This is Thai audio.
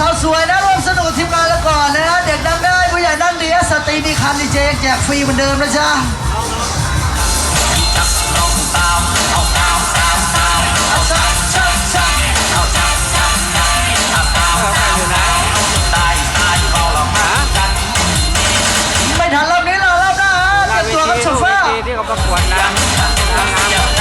สาวสวยนะร่วมสนุกทีมงานแล้วก่อนนะฮะเด็กนั่งได้ผู้ใหญ่นั่งดีสตรีมีคันดีเจแจกฟรีเหมือนเดิมนะจ๊ะไม่ทันรอบนี้หรอรอบหน้าเตรียมตัวกับโชเฟอร์ที่เขาประกวดนะ